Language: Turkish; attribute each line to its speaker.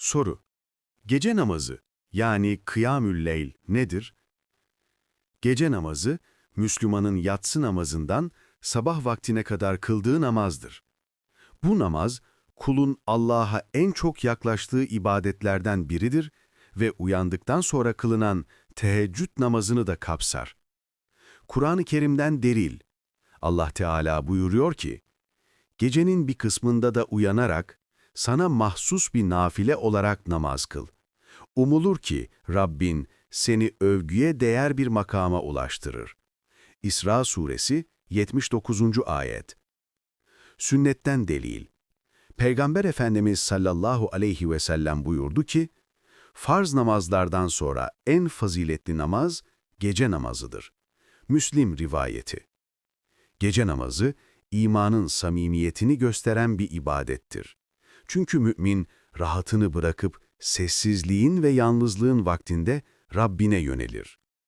Speaker 1: Soru. Gece namazı yani kıyamül leyl nedir? Gece namazı, Müslümanın yatsı namazından sabah vaktine kadar kıldığı namazdır. Bu namaz, kulun Allah'a en çok yaklaştığı ibadetlerden biridir ve uyandıktan sonra kılınan teheccüd namazını da kapsar. Kur'an-ı Kerim'den deril. Allah Teala buyuruyor ki, Gecenin bir kısmında da uyanarak, sana mahsus bir nafile olarak namaz kıl. Umulur ki Rabbin seni övgüye değer bir makama ulaştırır. İsra Suresi 79. Ayet Sünnetten delil Peygamber Efendimiz sallallahu aleyhi ve sellem buyurdu ki, farz namazlardan sonra en faziletli namaz gece namazıdır. Müslim rivayeti. Gece namazı, imanın samimiyetini gösteren bir ibadettir. Çünkü mümin, rahatını bırakıp sessizliğin ve yalnızlığın vaktinde Rabbine yönelir.